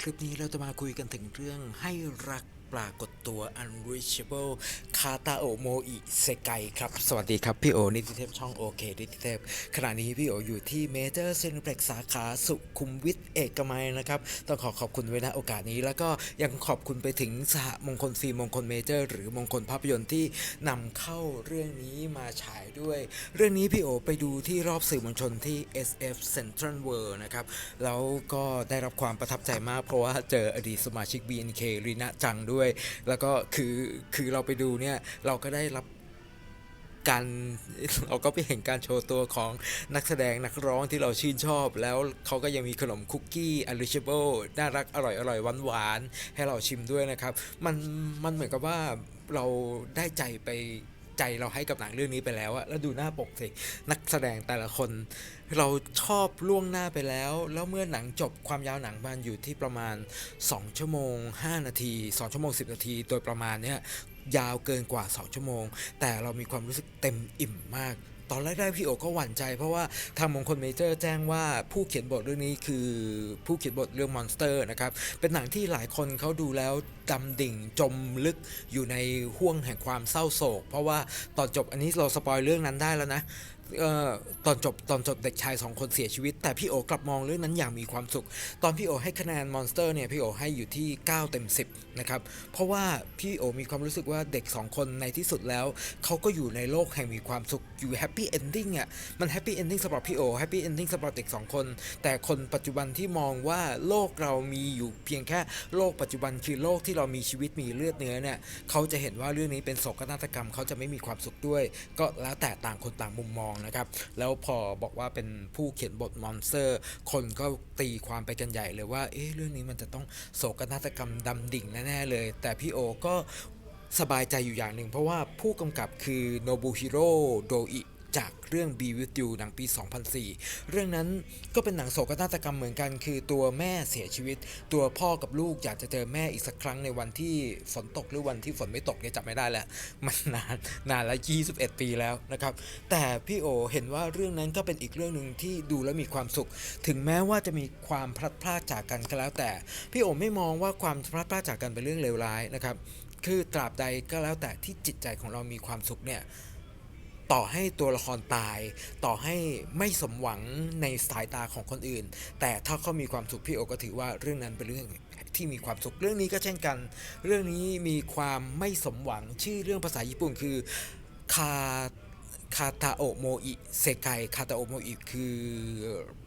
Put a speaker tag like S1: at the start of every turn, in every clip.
S1: คลิปนี้เราจะมาคุยกันถึงเรื่องให้รัก ปรากฏตัว unreachable คาตาโอโมอิเซไกครับ สวัสดีครับ พี่โอ นิติเทพช่องโอเคนิติเทพขณะนี้พี่โออยู่ที่เมเจอร์เซนเ e กสาขาสุขุมวิทเอกมัยนะครับ ต้องขอขอบคุณไว้ณโอกาสนี้ แล้วก็ยังขอบคุณไปถึงสหมงคลฟิล์มมงคลเมเจอร์ หรือมงคลภาพยนตร์ที่นำเข้าเรื่องนี้มาฉายด้วย เรื่องนี้พี่โอไปดูที่รอบสื่อมวลชนที่ SF Central World นะครับแล้วก็ได้รับความประทับใจมากเพราะว่าเจออดีตสมาชิก BNK รีนะจังด้วยแล้วก็คือคือเราไปดูเนี่ยเราก็ได้รับการเราก็ไปเห็นการโชว์ตัวของนักแสดงนักร้องที่เราชื่นชอบ แล้วเขาก็ยังมีขนมคุกกี้อริชเบิลน่ารักอร่อยอร่อยหวานหวานให้เราชิมด้วยนะครับ มันมันเหมือนกับว่าเราได้ใจไป ใจเราให้กับหนังเรื่องนี้ไปแล้วอะแล้วดูหน้าปกสิ นักแสดงแต่ละคน เราชอบล่วงหน้าไปแล้ว แล้วเมื่อหนังจบความยาวหนังมันอยู่ที่ประมาณ 2 ชั่วโมง 5 นาที 2 ชั่วโมง 10 นาที โดยประมาณเนี้ยยาวเกินกว่า 2 ชั่วโมง แต่เรามีความรู้สึกเต็มอิ่มมาก ตอนแรกๆพี่โอก็หวั่นใจ เพราะว่าทางมงคลเมเจอร์แจ้งว่าผู้เขียนบทเรื่องนี้คือผู้เขียนบทเรื่องมอนสเตอร์นะครับ เป็นหนังที่หลายคนเขาดูแล้วดำดิ่งจมลึกอยู่ในห่วงแห่งความเศร้าโศก เพราะว่าตอนจบอันนี้เราสปอยเรื่องนั้นได้แล้วนะ ตอนจบตอนจบเด็กชายสองคนเสียชีวิต แต่พี่โอกลับมองเรื่องนั้นอย่างมีความสุข ตอนพี่โอให้คะแนนมอนสเตอร์เนี่ยพี่โอให้อยู่ที่ 9 เต็ม 10 นะครับ เพราะว่าพี่โอมีความรู้สึกว่าเด็ก 2 คนในที่สุดแล้ว เขาก็อยู่ในโลกแห่งมีความสุขอยู่แฮปปี้เอนดิ้งอะมันแฮปปี้เอนดิ้งสำหรับพี่โอแฮปปี้เอนดิ้งสำหรับเด็ก 2 คน แต่คนปัจจุบันที่มองว่าโลกเรามีอยู่เพียงแค่โลกปัจจุบันคือโลกที่เรามีชีวิตมีเลือดเนื้อเนี่ยเขาจะเห็นว่าเรื่องนี้เป็นโศกนาฏกรรมเขาจะไม่มีความสุขด้วย ก็แล้วแต่ต่างคนต่างมุมมองนะครับ แล้วพอบอกว่าเป็นผู้เขียนบทมอนสเตอร์ คนก็ตีความไปกันใหญ่เลยว่า เอ๊ะเรื่องนี้มันจะต้องโศกนาฏกรรมดำดิ่งแน่ๆเลย แต่พี่โอก็สบายใจอยู่อย่างหนึ่งเพราะว่าผู้กำกับคือโนบุฮิโร่โดอิ จากเรื่อง Be With You หนังปี 2004 เรื่องนั้นก็เป็นหนังโศกนาฏกรรมเหมือนกัน คือตัวแม่เสียชีวิต ตัวพ่อกับลูกอยากจะเจอแม่อีกสักครั้งในวันที่ฝนตกหรือวันที่ฝนไม่ตกเนี่ยจำไม่ได้แล้ว มันนานนานแล้ว21 ปีแล้วนะครับ แต่พี่โอเห็นว่าเรื่องนั้นก็เป็นอีกเรื่องหนึ่งที่ดูแล้วมีความสุข ถึงแม้ว่าจะมีความพลัดพรากจากกันก็แล้วแต่ พี่โอไม่มองว่าความพลัดพรากจากกันเป็นเรื่องเลวร้ายนะครับคือตราบใดก็แล้วแต่ที่จิตใจของเรามีความสุขเนี่ย ต่อให้ตัวละครตาย ต่อให้ไม่สมหวังในสายตาของคนอื่น แต่ถ้าเขามีความสุขพี่โอก็ถือว่าเรื่องนั้นเป็นเรื่องที่มีความสุขเรื่องนี้ก็เช่นกัน เรื่องนี้มีความไม่สมหวังชื่อเรื่องภาษาญี่ปุ่นคือคาคาตาโอโมอิเซไกคาตาโอโมอิคือ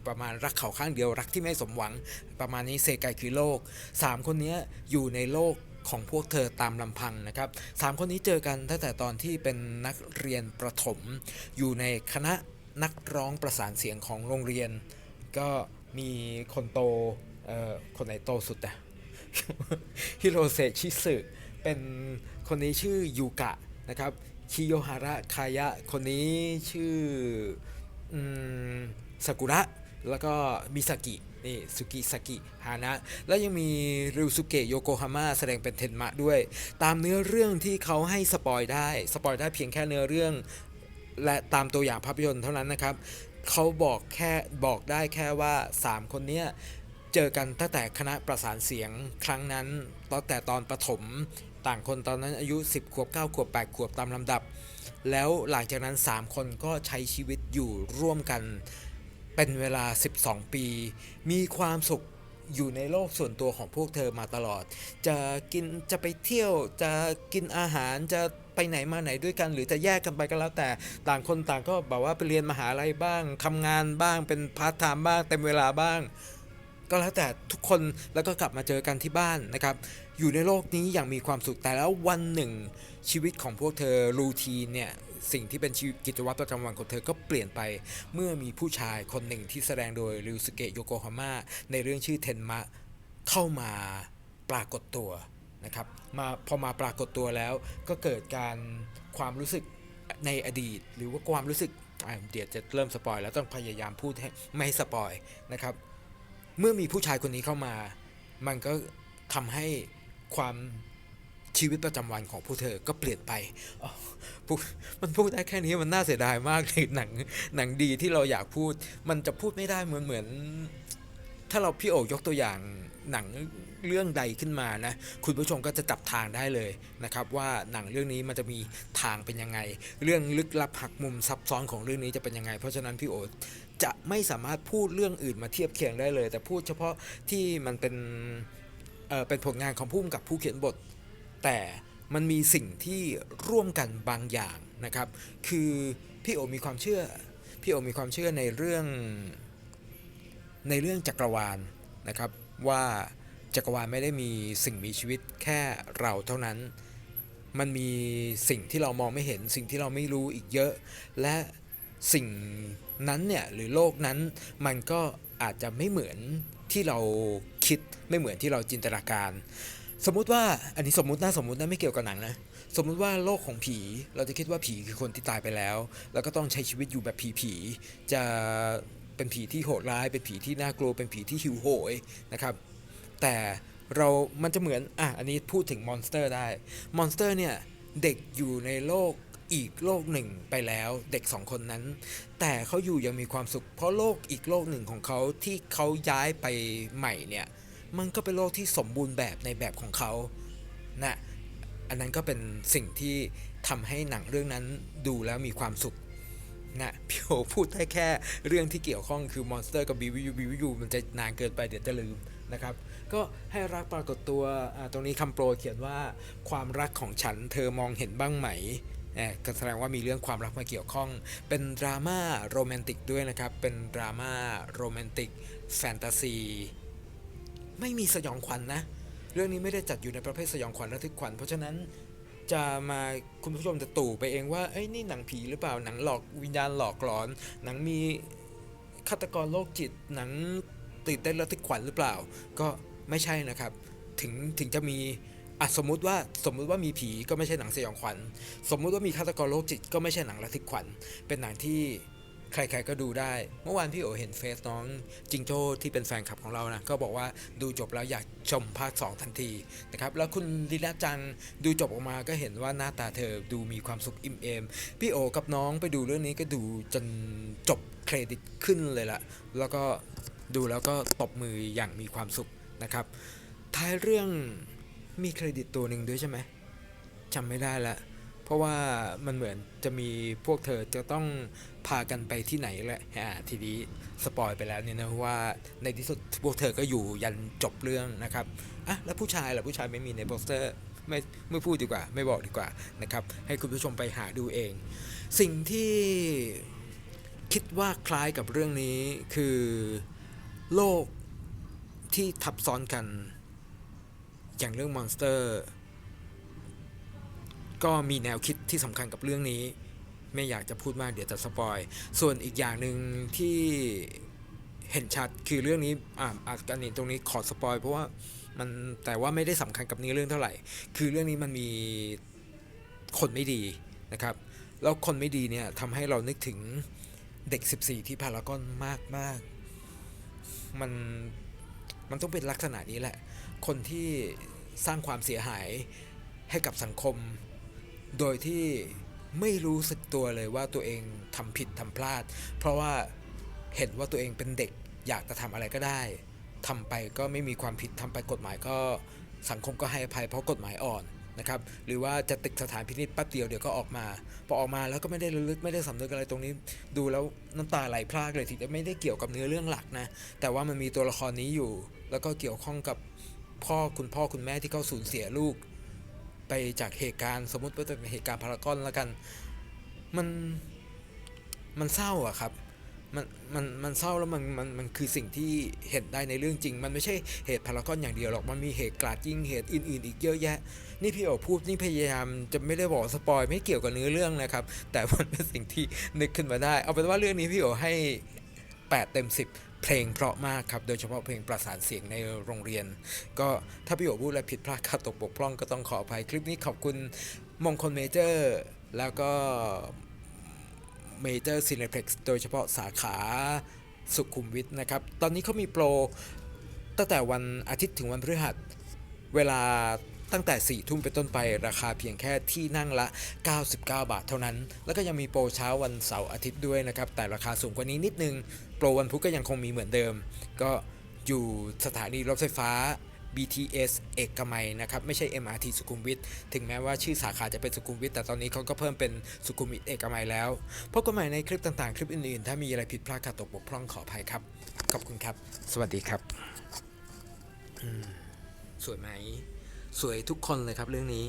S1: ประมาณรักเขาข้างเดียวรักที่ไม่สมหวัง ประมาณนี้เซไกคือโลกสามคนนี้อยู่ในโลก ของพวกเธอตามลำพังนะครับสามคนนี้เจอกันตั้งแต่ตอนที่เป็นนักเรียนประถม อยู่ในคณะนักร้องประสานเสียงของโรงเรียน ก็มีคนโตเอ่อคนไหนโตสุดอะฮิโรเซชิสึเป็นคนนี้ชื่อยูกะนะครับคิโยฮาระคายะ คนนี้ชื่ออืมซากุระ แล้วก็มิซากิ นี่สุกิซากิฮานะ แล้วยังมีริวสุเกะโยโกฮาม่าแสดงเป็นเทนมะด้วย ตามเนื้อเรื่องที่เขาให้สปอยได้สปอยได้เพียงแค่เนื้อเรื่อง และตามตัวอย่างภาพยนตร์เท่านั้นนะครับเขาบอกแค่บอกได้แค่ว่า 3 คนเนี้ยเจอกันตั้งแต่คณะประสานเสียงครั้งนั้นตั้งแต่ตอนประถมต่างคนตอนนั้นอายุ 10 ขวบ 9 ขวบ 8 ขวบตามลำดับ แล้วหลังจากนั้น 3 คนก็ใช้ชีวิตอยู่ร่วมกัน เป็นเวลา 12 ปี มีความสุขอยู่ในโลกส่วนตัวของพวกเธอมาตลอด จะกินจะไปเที่ยวจะกินอาหารจะไปไหนมาไหนด้วยกัน หรือจะแยกกันไปก็แล้วแต่ต่างคนต่างก็แบบว่าไปเรียนมหาลัยบ้างทำงานบ้างเป็นพาร์ทไทม์บ้างเต็มเวลาบ้าง ก็แล้วแต่ทุกคนแล้วก็กลับมาเจอกันที่บ้านนะครับ อยู่ในโลกนี้อย่างมีความสุขแต่แล้ววันหนึ่งชีวิตของพวกเธอรูทีนเนี่ย สิ่งที่เป็นชีวิตกิจวัตรประจำวันของเธอก็เปลี่ยนไป เมื่อมีผู้ชายคนหนึ่งที่แสดงโดยริวสเกะโยโกฮาม่าในเรื่องชื่อเทนมะเข้ามาปรากฏตัวนะครับมาพอมาปรากฏตัวแล้วก็เกิดการความรู้สึกในอดีต หรือว่าความรู้สึกเดี๋ยวจะเริ่มสปอยแล้วต้องพยายามพูดให้ไม่ให้สปอยนะครับเมื่อมีผู้ชายคนนี้เข้ามา มันก็ทำให้ความ ชีวิตประจำวันของผู้เธอก็เปลี่ยนไปมันพูดได้แค่นี้มันน่าเสียดายมากเลยหนังหนังดีที่เราอยากพูด มันจะพูดไม่ได้เหมือนเหมือน ถ้าเราพี่โอยกตัวอย่างหนังเรื่องใดขึ้นมานะคุณผู้ชมก็จะจับทางได้เลยนะครับว่าหนังเรื่องนี้มันจะมีทางเป็นยังไง เรื่องลึกลับหักมุมซับซ้อนของเรื่องนี้จะเป็นยังไง เพราะฉะนั้นพี่โอจะไม่สามารถพูดเรื่องอื่นมาเทียบเคียงได้เลย แต่พูดเฉพาะที่มันเป็นเออเป็นผลงานของผู้กำกับผู้เขียนบท แต่มันมีสิ่งที่ร่วมกันบางอย่างนะครับ คือพี่โอมีความเชื่อ พี่โอมีความเชื่อในเรื่องในเรื่องจักรวาลนะครับ ว่าจักรวาลไม่ได้มีสิ่งมีชีวิตแค่เราเท่านั้น มันมีสิ่งที่เรามองไม่เห็น สิ่งที่เราไม่รู้อีกเยอะ และสิ่งนั้นเนี่ยหรือโลกนั้นมันก็อาจจะไม่เหมือนที่เราคิดไม่เหมือนที่เราจินตนาการ สมมุติว่าอันนี้สมมุตินะสมมุตินะไม่เกี่ยวกับหนังนะ สมมุติว่าโลกของผี เราจะคิดว่าผีคือคนที่ตายไปแล้ว แล้วก็ต้องใช้ชีวิตอยู่แบบผีๆจะเป็นผีที่โหดร้าย เป็นผีที่น่ากลัวเป็นผีที่หิวโหยนะครับ แต่เรามันจะเหมือนอะอันนี้พูดถึงมอนสเตอร์ได้มอนสเตอร์เนี่ยเด็กอยู่ในโลกอีกโลกหนึ่งไปแล้วเด็กสองคนนั้น แต่เขาอยู่ยังมีความสุข เพราะโลกอีกโลกหนึ่งของเขาที่เขาย้ายไปใหม่เนี่ย มันก็เป็นโลกที่สมบูรณ์แบบในแบบของเขานะอันนั้นก็เป็นสิ่งที่ทำให้หนังเรื่องนั้นดูแล้วมีความสุขนะพี่โอพูดได้แค่เรื่องที่เกี่ยวข้องคือมอนสเตอร์กับบิวยูบิวยูมันจะนานเกินไปเดี๋ยวจะลืมนะครับ ก็ให้รักปรากฏตัวตรงนี้คำโปรยเขียนว่าความรักของฉันเธอมองเห็นบ้างไหมเอ่อก็แสดงว่ามีเรื่องความรักมาเกี่ยวข้อง เป็นดราม่าโรแมนติกด้วยนะครับ เป็นดราม่าโรแมนติกแฟนตาซี ไม่มีสยองขวัญนะ เรื่องนี้ไม่ได้จัดอยู่ในประเภทสยองขวัญระทึกขวัญ เพราะฉะนั้นจะมาคุณผู้ชมจะตู่ไปเองว่าเอ้ยนี่หนังผีหรือเปล่าหนังหลอกวิญญาณหลอกหลอน หนังมีฆาตกรโรคจิตหนังตื่นเต้นระทึกขวัญหรือเปล่า ก็ไม่ใช่นะครับ ถึงถึงจะมีอะสมมุติว่าสมมุติว่ามีผีก็ไม่ใช่หนังสยองขวัญ สมมุติว่ามีฆาตกรโรคจิตก็ไม่ใช่หนังระทึกขวัญ เป็นหนังที่ ใครๆก็ดูได้ เมื่อวานพี่โอเห็นเฟซน้องจิงโจ้ที่เป็นแฟนคลับของเรานะก็บอกว่าดูจบแล้วอยากชมภาค 2 ทันทีนะครับแล้วคุณลีลาจังดูจบออกมาก็เห็นว่าหน้าตาเธอดูมีความสุขอิ่มเอมพี่โอกับน้องไปดูเรื่องนี้ก็ดูจนจบเครดิตขึ้นเลยละแล้วก็ดูแล้วก็ตบมืออย่างมีความสุขนะครับท้ายเรื่องมีเครดิตตัวหนึ่งด้วยใช่ไหมจำไม่ได้ละ เพราะว่ามันเหมือนจะมีพวกเธอจะต้องพากันไปที่ไหนแหละอ่าทีนี้สปอยไปแล้วเนี่ยนะว่าในที่สุดพวกเธอก็อยู่ยันจบเรื่องนะครับอะแล้วผู้ชายล่ะผู้ชายไม่มีในโปสเตอร์ไม่ไม่พูดดีกว่า ไม่บอกดีกว่านะครับให้คุณผู้ชมไปหาดูเอง สิ่งที่คิดว่าคล้ายกับเรื่องนี้คือโลกที่ทับซ้อนกัน อย่างเรื่องมอนสเตอร์ ก็มีแนวคิดที่สำคัญกับเรื่องนี้ ไม่อยากจะพูดมากเดี๋ยวจะสปอย ส่วนอีกอย่างหนึ่งที่เห็นชัดคือเรื่องนี้อ่าอาการนี้ตรงนี้ขอสปอยเพราะว่ามันแต่ว่าไม่ได้สำคัญกับเนื้อเรื่องเท่าไหร่ คือเรื่องนี้มันมีคนไม่ดีนะครับ แล้วคนไม่ดีเนี่ยทำให้เรานึกถึงเด็ก 14 ที่พารากอนมากมากมันมันต้องเป็นลักษณะนี้แหละ คนที่สร้างความเสียหายให้กับสังคม โดยที่ไม่รู้สึกตัวเลยว่าตัวเองทำผิดทำพลาด เพราะว่าเห็นว่าตัวเองเป็นเด็ก อยากจะทำอะไรก็ได้ทำไปก็ไม่มีความผิดทำไปกฎหมายก็สังคมก็ให้อภัยเพราะกฎหมายอ่อนนะครับหรือว่าจะติดสถานพินิจแป๊บเดียวเดี๋ยวก็ออกมา พอออกมาแล้วก็ไม่ได้ระลึกไม่ได้สำนึกอะไรตรงนี้ ดูแล้วน้ำตาไหลพรากเลยทีเดียวไม่ได้เกี่ยวกับเนื้อเรื่องหลักนะ แต่ว่ามันมีตัวละครนี้อยู่ แล้วก็เกี่ยวข้องกับพ่อคุณพ่อคุณแม่ที่เขาสูญเสียลูก ไปจากเหตุการณ์สมมติว่าเป็นเหตุการณ์พารากอนแล้วกัน มันมันเศร้าอะครับมันมันมันเศร้าแล้วมันมันมันคือสิ่งที่เห็นได้ในเรื่องจริง มันไม่ใช่เหตุพารากอนอย่างเดียวหรอกมันมีเหตุกราดยิงเหตุอื่นๆ อีกเยอะแยะ นี่พี่โอพูดนี่พยายามจะไม่ได้บอกสปอยไม่เกี่ยวกับเนื้อเรื่องนะครับ แต่มันเป็นสิ่งที่นึกขึ้นมาได้ เอาเป็นว่าเรื่องนี้พี่โอให้ 8 เต็ม 10 เพลงเพราะมากครับ โดยเฉพาะเพลงประสานเสียงในโรงเรียน ก็ถ้าพี่โอพูดอะไรผิดพลาดขาดตกบกพร่องก็ต้องขออภัยคลิปนี้ขอบคุณมงคลเมเจอร์ แล้วก็เมเจอร์ซีเนเพล็กซ์โดยเฉพาะสาขาสุขุมวิทนะครับ ตอนนี้เขามีโปรตั้งแต่วันอาทิตย์ถึงวันพฤหัส เวลา ตั้งแต่4ี่ทุ่มเป็นต้นไปราคาเพียงแค่ที่นั่งละ 99 บาทเท่านั้น แล้วก็ยังมีโปรเช้าวันเสาร์อาทิตย์ด้วยนะครับ แต่ราคาสูงกว่านี้นิดนึง โปรวันพุธก็ยังคงมีเหมือนเดิม ก็อยู่สถานีรถไฟฟ้า BTS เอกมัยนะครับ ไม่ใช่ MRT สุขุมวิทถึงแม้ว่าชื่อสาขาจะเป็นสุขุมวิทแต่ตอนนี้เขาก็เพิ่มเป็นสุขุมวิทเอกมัยแล้ว พบกันใหม่ในคลิปต่างๆ คลิปอื่นๆ ถ้ามีอะไรผิดพลาดขาดตกบกพร่องขออภัยครับ ขอบคุณครับ สวัสดีครับอืมสวยไหม สวยทุกคนเลยครับเรื่องนี้